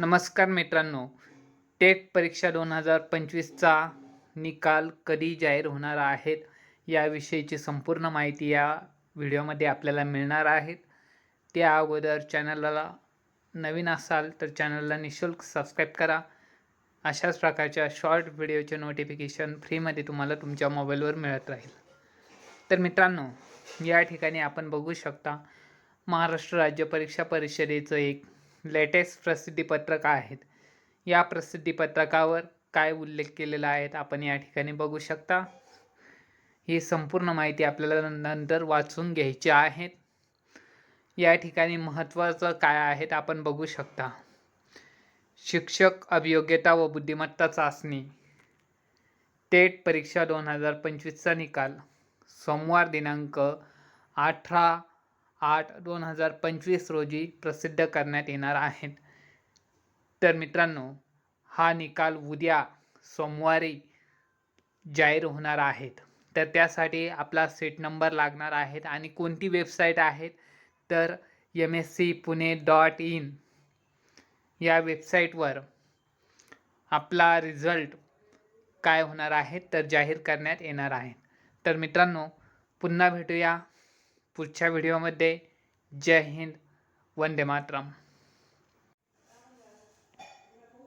नमस्कार मित्रांनो. टेट परीक्षा दोन हजार पंचवीसचा निकाल कधी जाहीर होणार आहेत याविषयीची संपूर्ण माहिती या व्हिडिओमध्ये आपल्याला मिळणार आहेत त्या अगोदर चॅनलला नवीन असाल तर चॅनलला निशुल्क सबस्क्राईब करा. अशाच प्रकारच्या शॉर्ट व्हिडिओचे नोटिफिकेशन फ्रीमध्ये तुम्हाला तुमच्या मोबाईलवर मिळत राहील. तर मित्रांनो या ठिकाणी आपण बघू शकता महाराष्ट्र राज्य परीक्षा परिषदेचं एक लेटेस्ट प्रसिद्धीपत्रक आहेत. या प्रसिद्धीपत्रकावर काय उल्लेख केलेला आहे आपण या ठिकाणी बघू शकता. ही संपूर्ण माहिती आपल्याला नंतर वाचून घ्यायची आहेत या ठिकाणी महत्त्वाचं काय आहेत आपण बघू शकता. शिक्षक अभियोग्यता व बुद्धिमत्ता चाचणी. टेट परीक्षा दोन हजार पंचवीसचा निकाल. सोमवार दिनांक अठरा आठ दोन हजार पंचवीस रोजी प्रसिद्ध करण्यात येणार आहेत. तर मित्रांनो हा निकाल उद्या सोमवारी जाहीर होणार आहेत. तर त्यासाठी आपला सीट नंबर लागणार आहेत आणि कोणती वेबसाईट आहेत तर M S C Pune dot in या वेबसाईटवर आपला रिझल्ट काय होणार आहे तर जाहीर करण्यात येणार आहे. तर मित्रांनो पुन्हा भेटूया. पुढच्या व्हिडिओमध्ये. जय हिंद. वंदे मातरम.